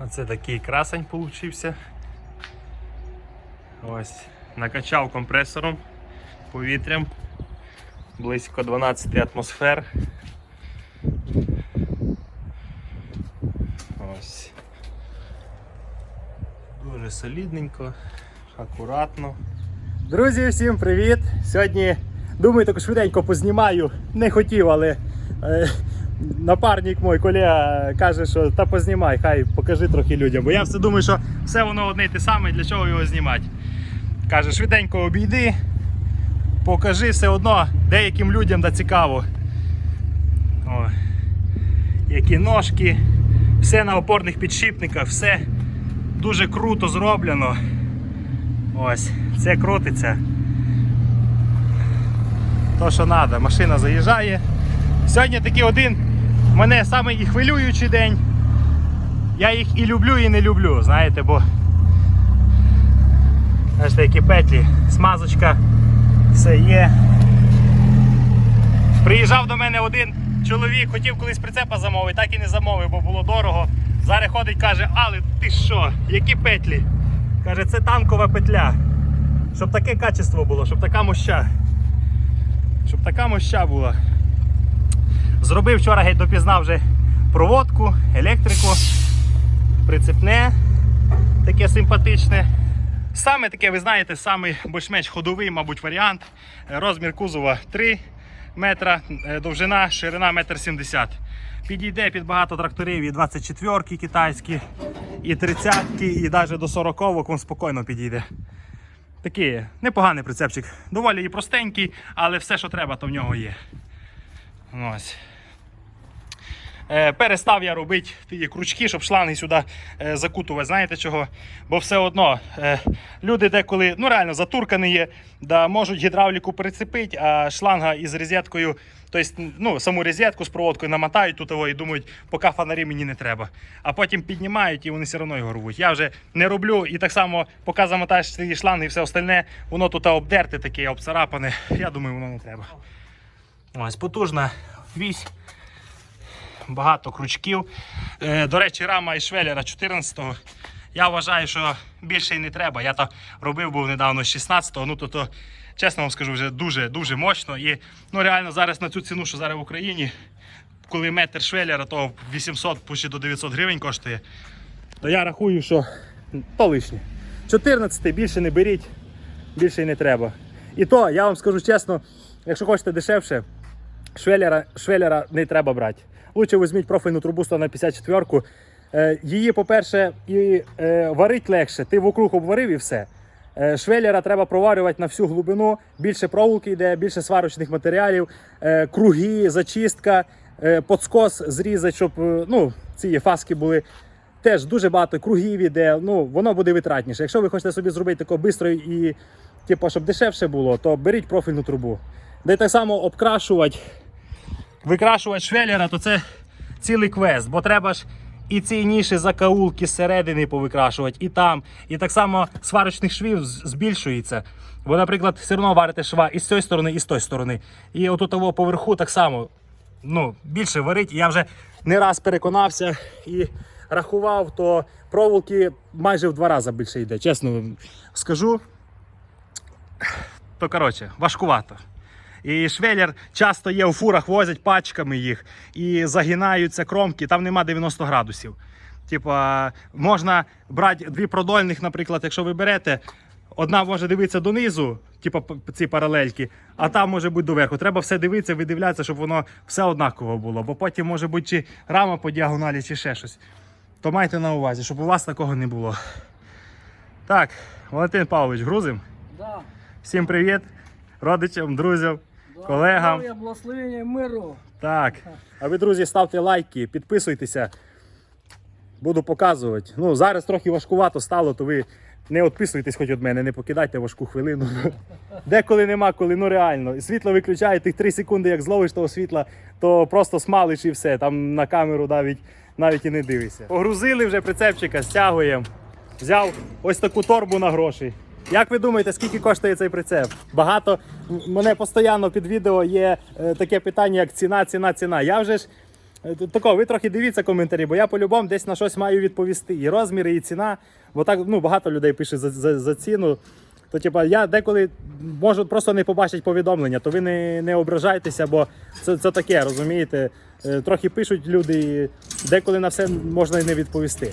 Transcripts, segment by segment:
Оце такий красень получився. Ось. Накачав компресором повітрям. Близько 12 атмосфер. Ось. Дуже солідненько, акуратно. Друзі, всім привіт! Сьогодні думаю, таку швиденько познімаю. Не хотів, але е, напарник мой колега каже, що та познімай, хай покажи трохи людям. Бо я все думаю, що Все воно одне й те саме, для чого його знімати. Каже, швиденько обійди, покажи все одно деяким людям да цікаво. О, які ножки, все на опорних підшипниках, все дуже круто зроблено. Ось, це крутиться. То, що треба, машина заїжджає. Сьогодні такий один мене самий хвилюючий день. Я їх і люблю, і не люблю, знаєте, бо Бачите, які петлі, смазочка, все є. Приїжджав до мене один чоловік, хотів колись прицепа замовити, так і не замовив, бо було дорого. Зараз ходить, каже, але ти що, які петлі? Каже, це танкова петля. Щоб таке качество було, щоб така моща. Щоб така моща була. Зробив вчора геть допізнав вже проводку, електрику, прицепне, таке симпатичне. Саме таке, ви знаєте, саме більш-менш ходовий, мабуть, варіант. Е, Розмір кузова 3 метра, е, довжина, ширина 1,70 м. Підійде під багато тракторів і 24-ки китайські, і 30-ки, і навіть до 40-ок він спокійно підійде. Такий непоганий прицепчик. Доволі і простенький, але все, що треба, то в нього є. Ось. Е, Перестав я робити ті крючки, щоб шланги сюди е, закутувати. Знаєте чого? Бо все одно е, люди деколи ну реально затуркані є, да, можуть гідравліку прицепити, а шланга із розеткою, тобто ну, саму розетку з проводкою намотають тут і думають, поки фонарі мені не треба. А потім піднімають і вони все одно його рвуть. Я вже не роблю і так само, поки замотаєш ці шланги і все остальне, воно тут обдерте таке, обцарапане. Я думаю, воно не треба. Ось потужна вісь багато крючків. Е, До речі, рама із швеллера 14-го. Я вважаю, що більше й не треба. Я то робив був недавно з 16-го. Ну то, то чесно вам скажу, вже дуже дуже мощно. І ну реально зараз на цю ціну, що зараз в Україні, коли метр швеллера, то 800 пущі до 900 гривень коштує. то я рахую, що то лишнє. 14 більше не беріть, більше й не треба. І то, я вам скажу чесно, якщо хочете дешевше, швеллера, швеллера не треба брати. Лучше візьміть профільну трубу 100 на 54 Е, Її, по-перше, і е, варить легше. Ти вокруг обварив і все. Е, Швеллера треба проварювати на всю глибину, більше проволоки йде, більше сварочних матеріалів, круги, зачистка, подскос зрізати, щоб ну, ці фаски були. Теж дуже багато кругів іде, ну воно буде витратніше. Якщо ви хочете собі зробити тако швидко і типу, щоб дешевше було, то беріть профільну трубу. Й так само обкрашувати, Викрашувати швеллера, то це цілий квест, бо треба ж і ці ніші закаулки зсередини повикрашувати, і там. І так само сварочних швів збільшується. Бо, наприклад, все одно варите шва і з цієї сторони, і з тої сторони. І отут того поверху так само ну, більше варить. Я вже не раз переконався і рахував, то проволоки майже в два рази більше йде. Чесно скажу. То коротше, важкувато. І швеллер часто є у фурах, возять пачками їх і загинаються кромки, там нема 90 градусів. Типа, можна брати дві продольних, наприклад, якщо ви берете, одна може дивитися донизу, типа ці паралельки, а там може бути доверху. Треба все дивитися, видивлятися, щоб воно все однаково було. Бо потім може бути чи рама по діагоналі, чи ще щось. То майте на увазі, щоб у вас такого не було. Так, Валентин Павлович, грузим. Да. Всім привіт, родичам, друзям. Колегам. Здоров'я, благословення миру. Так, А ви, друзі, ставте лайки, підписуйтеся. Буду показувати. Ну, зараз трохи важкувато стало, то ви не відписуйтесь хоч від мене, не покидайте важку хвилину. Деколи нема, коли ну реально. Світло виключають тих 3 секунди, як зловиш того світла, то просто смалиш і все. Там на камеру навіть, навіть і не дивишся. Погрузили вже прицепчика, стягуємо. Взяв ось таку торбу на гроші. Як ви думаєте, скільки коштує цей прицеп? Багато мене постійно під відео є е, таке питання, як ціна, ціна, ціна. Я вже ж Е, Тако, ви трохи дивіться коментарі, бо я по-любому десь на щось маю відповісти. І розміри, і ціна. Бо так ну, багато людей пише за, за, за ціну. То типа, я деколи можу просто не побачити повідомлення, то ви не, не ображайтеся, бо це, це таке, розумієте? Е, Трохи пишуть люди, і деколи на все можна і не відповісти.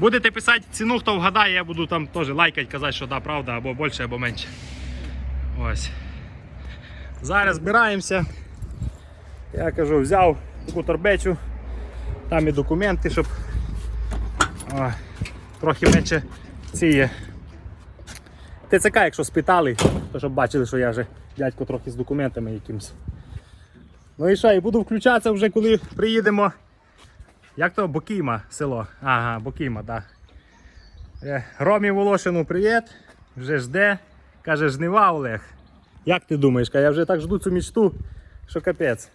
Будете писати ціну, хто вгадає, я буду там теж лайкати, казати, що да, правда, або більше, або менше. Ось. Зараз збираємося. Я кажу, взяв таку торбечу, там і документи, щоб о, трохи менше ці є. ТЦК, якщо спитали, то щоб бачили, що я вже дядько трохи з документами якимось. Ну і що, і буду включатися вже коли приїдемо. Як то Бокіма село? Ага, Бокіма, так. Да. Ромі Волошину привіт. Вже жде. Каже, жнива Олег. Як ти думаєш? Я вже так жду цю мічту, що капець.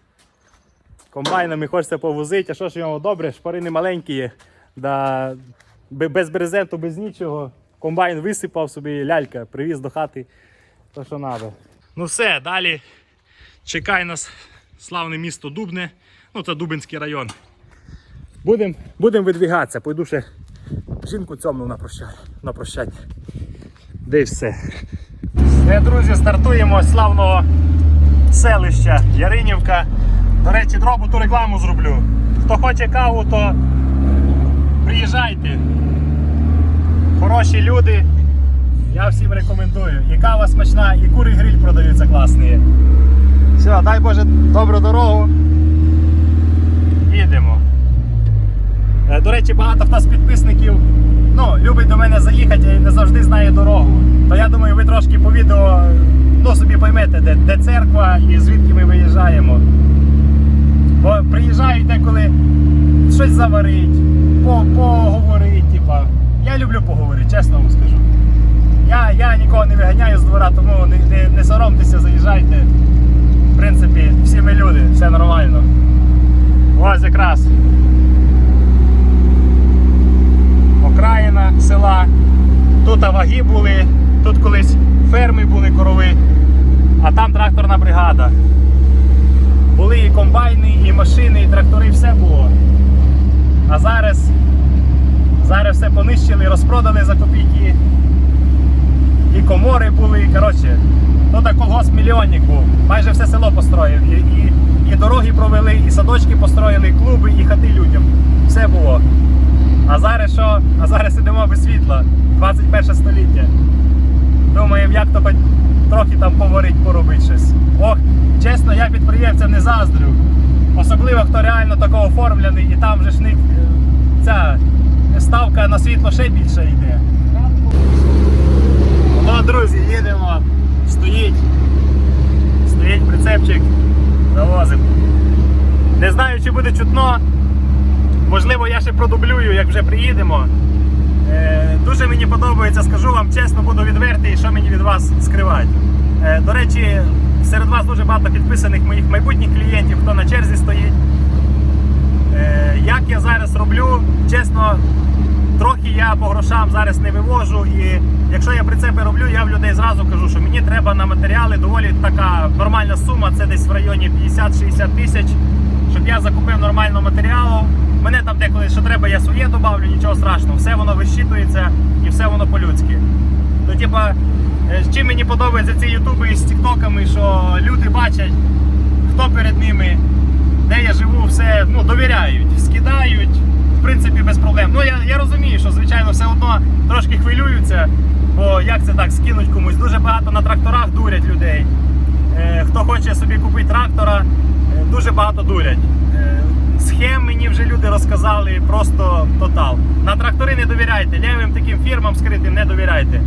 Комбайнами хочеться повозити, а що ж йому добре, шпарини маленькі. Да, без брезенту, без нічого. Комбайн висипав собі лялька, привіз до хати. То що треба. Ну все, далі чекає нас славне місто Дубне. Ну, це Дубинський район. Будемо будем видвігатися. Пойду ще жінку цьому на прощання. На прощання. Де й все. Все, друзі, стартуємо з славного селища Яринівка. До речі, дробу ту рекламу зроблю. Хто хоче каву, то приїжджайте. Хороші люди. Я всім рекомендую. І кава смачна, і кури гриль продаються класні. Все, дай Боже, добру дорогу. Їдемо. Е, До речі, багато хто з підписників ну, любить до мене заїхати і не завжди знає дорогу. То я думаю, ви трошки по відео ну, собі поймете, де, де церква і звідки ми виїжджаємо. Бо приїжджають деколи щось заварить, по, поговорить. Типа. Я люблю поговорити, чесно вам скажу. Я, я нікого не виганяю з двора, тому не, не, не соромтеся, заїжджайте. В принципі, всі ми люди, все нормально. Ось якраз. Окраїна села. Тут ваги були, тут колись ферми були корови, а там тракторна бригада. Були і комбайни, і машини, і трактори, все було. А зараз, зараз все понищили, розпродали за копійки. І комори були. Коротше, тут колгосп мільйонник був. Майже все село построїв. І, і, і дороги провели, і садочки построїли, і клуби, і хати людям. Все було. А зараз що? А зараз ідемо без світла. 21 століття. Думаємо, як то трохи там поварить, поробити щось. Ох, чесно, я підприємцям не заздрю. Особливо, хто реально такого оформлений, і там же ж не, ця ставка на світло ще більше йде. Ну, друзі, їдемо. Стоїть. Стоїть прицепчик. Завозимо. Не знаю, чи буде чутно. Можливо, я ще продублюю, як вже приїдемо. Е, дуже мені подобається, скажу вам чесно, буду відвертий, що мені від вас скривати. Е, до речі, серед вас дуже багато підписаних моїх майбутніх клієнтів, хто на черзі стоїть. Е, як я зараз роблю, чесно, трохи я по грошам зараз не вивожу. І якщо я прицепи роблю, я в людей зразу кажу, що мені треба на матеріали доволі така нормальна сума, це десь в районі 50-60 тисяч, щоб я закупив нормального матеріалу. Мене там деколи що треба, я своє добавлю, нічого страшного, все воно вищитується і все воно по-людськи. То, типа, е, чим мені подобаються ці ютуби із тіктоками, що люди бачать, хто перед ними, де я живу, все ну, довіряють, скидають, в принципі, без проблем. Ну я, я розумію, що звичайно все одно трошки хвилюються, бо як це так скинуть комусь. Дуже багато на тракторах дурять людей. Е, хто хоче собі купити трактора, е, дуже багато дурять. Е, Схем мені вже люди розказали просто тотал. На трактори не довіряйте, лівим таким фірмам скритим не довіряйте.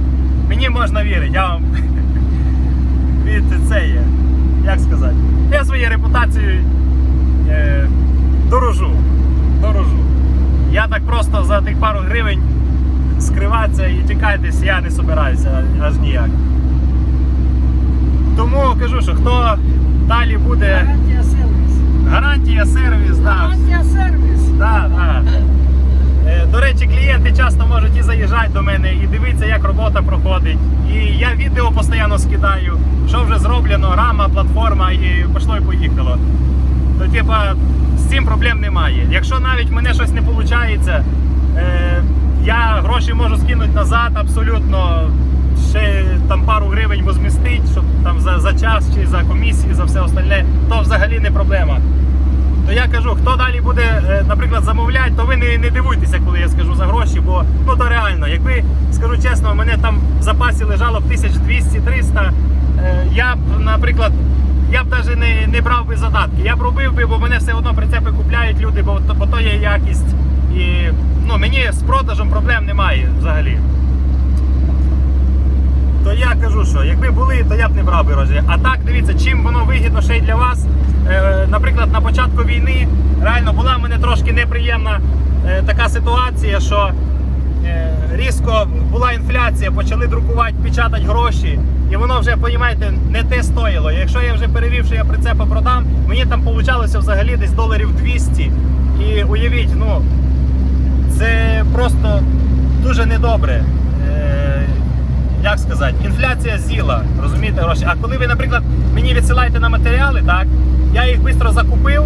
Мені можна вірити, я вам від це є. Як сказати? Я своєю репутацією е, дорожу. дорожу. Я так просто за тих пару гривень скриватися і тікатись я не собираюся аж ніяк. Тому кажу, що хто далі буде. Гарантія сервіс. Гарантія, сервіс, да. Гарантія сервіс. Да, да. Е, До речі, клієнти часто можуть і заїжджати до мене і дивитися, як робота проходить. І я відео постійно скидаю, що вже зроблено, рама, платформа і пішло і поїхало. то типа з цим проблем немає. Якщо навіть в мене щось не виходить, е, я гроші можу скинути назад абсолютно. Ще там пару гривень возмістить, щоб там за, за час чи за комісії, за все остальне, то взагалі не проблема. То я кажу, хто далі буде, е, наприклад, замовляти, то ви не, не дивуйтеся, коли я скажу за гроші, бо ну то реально, якби скажу чесно, у мене там в запасі лежало б 1200-300, е, я б, наприклад, я б навіть не, не брав би задатки. Я б робив би, бо мене все одно прицепи купляють люди, бо, бо то є якість. І ну, мені з продажем проблем немає взагалі. То я кажу, що якби були, то я б не брав би рожі. А так, дивіться, чим воно вигідно ще й для вас. Е, наприклад, на початку війни реально була в мене трошки неприємна е, така ситуація, що е, різко була інфляція, почали друкувати, печатати гроші, і воно вже, розумієте, не те стоїло. Якщо я вже перевів, що я прицепа продам, мені там получалося взагалі десь доларів 200. І уявіть, ну це просто дуже недобре. Як сказати, інфляція з'їла, розумієте, гроші. А коли ви, наприклад, мені відсилаєте на матеріали, так, я їх швидко закупив,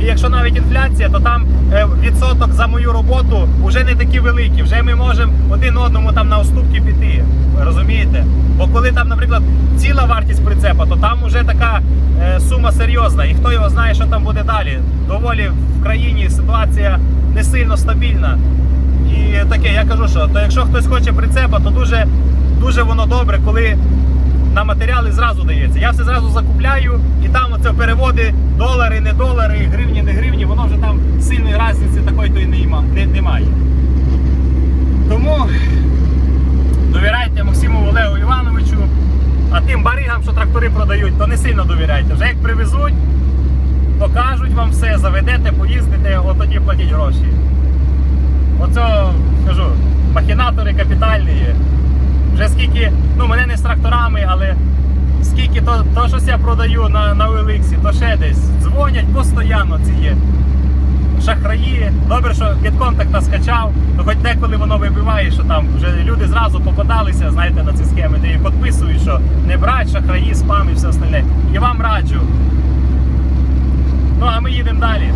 і якщо навіть інфляція, то там е, відсоток за мою роботу вже не такі великі. Вже ми можемо один одному там на уступки піти. Розумієте? Бо коли там, наприклад, ціла вартість прицепа, то там вже така е, сума серйозна. І хто його знає, що там буде далі. Доволі в країні ситуація не сильно стабільна. І таке, я кажу, що то якщо хтось хоче прицепа, то дуже, дуже воно добре, коли на матеріали зразу дається. Я все зразу закупляю, і там оце переводи долари, не долари, гривні, не гривні, воно вже там сильної різниці такої то не- немає. Тому довіряйте Максиму Олегу Івановичу, а тим баригам, що трактори продають, то не сильно довіряйте. Вже як привезуть, покажуть вам все, заведете, поїздите, от тоді платіть гроші. Оце кажу, махінатори капітальні є. Вже скільки, ну мене не з тракторами, але скільки то, то щось я продаю на, на OLX, то ще десь. Дзвонять постійно ці є. Шахраї. Добре, що GetContact нас скачав, то хоч деколи воно вибиває, що там вже люди зразу попадалися, знаєте, на ці схеми, де і підписують, що не брать, шахраї, спам і все остальне. І вам раджу. Ну а ми їдемо далі.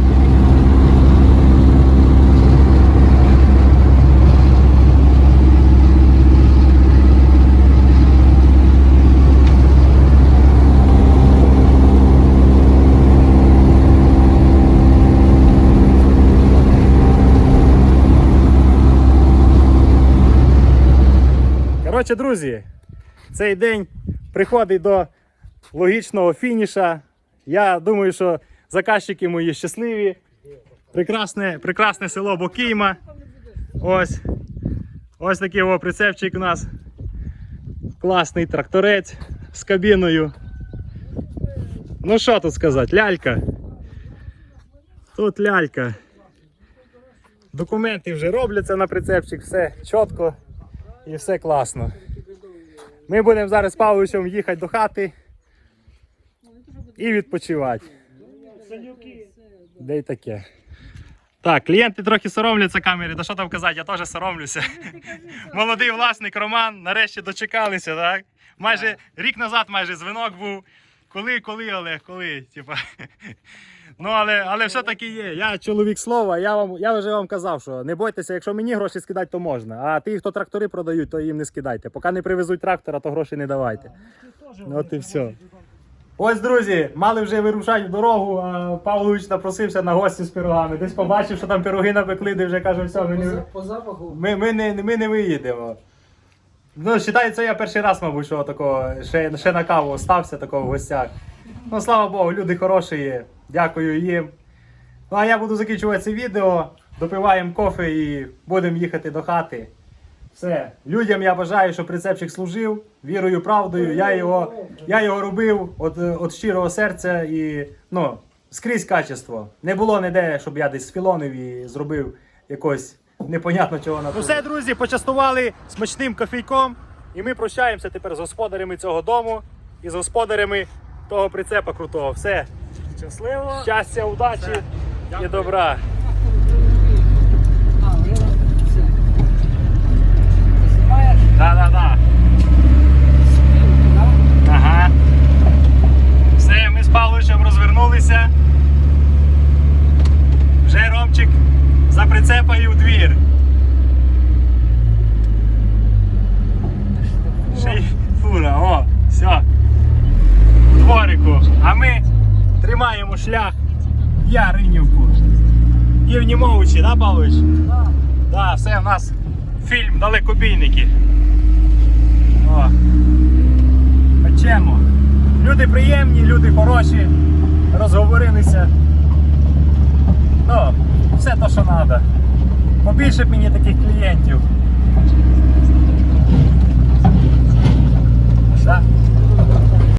Коротше, друзі, цей день приходить до логічного фініша. Я думаю, що заказчики мої щасливі. Прекрасне, прекрасне село Бокійма. Ось. Ось такий о, прицепчик у нас. Класний тракторець з кабіною. Ну що тут сказати, лялька. Тут лялька. Документи вже робляться на прицепчик, все чітко і все класно. Ми будемо зараз з Павловичем їхати до хати і відпочивати. Де й таке. Так, клієнти трохи соромляться камери, та що там казати, я теж соромлюся. Молодий власник Роман, нарешті дочекалися, так? Майже рік назад майже дзвінок був. Коли, коли, Олег, коли? Типа. Ну, але, але все-таки є. Я чоловік слова, я вам я вже вам казав, що не бойтеся, якщо мені гроші скидати, то можна. А ті, хто трактори продають, то їм не скидайте. Поки не привезуть трактора, то гроші не давайте. Ну от і все. Ось, друзі, мали вже вирушати в дорогу, а Павлович напросився на гості з пирогами. Десь побачив, що там пироги напекли, де вже каже, все, ми не, ми, ми, не, ми не виїдемо. Ну, вважається, я перший раз, мабуть, що такого, ще, ще на каву остався такого в гостях. Ну, слава Богу, люди хороші. Дякую їм. Ну, а я буду закінчувати це відео. Допиваємо кофе і будемо їхати до хати. Все. Людям я бажаю, щоб прицепчик служив вірою, правдою. Я його, я його робив від, від щирого серця і ну, скрізь качество. Не було ніде, щоб я десь сфілонив і зробив якось непонятно чого на Ну все, друзі, почастували смачним кофійком. І ми прощаємося тепер з господарями цього дому і з господарями того прицепа крутого. Все. Щасливо. Щастя, удачі і добра. Все. Да-да-да. Ага. Все, ми з Павловичем розвернулися прицепа і у двір. Ще й фура, о, все. У дворику. А ми тримаємо шлях в Яринівку. І в Німовичі, да, Павлович? Да. Да, все, у нас фільм Далекобійники. О. Печемо. Люди приємні, люди хороші, розговорилися. Ну, все те, що треба. Побільше б мені таких клієнтів. Так?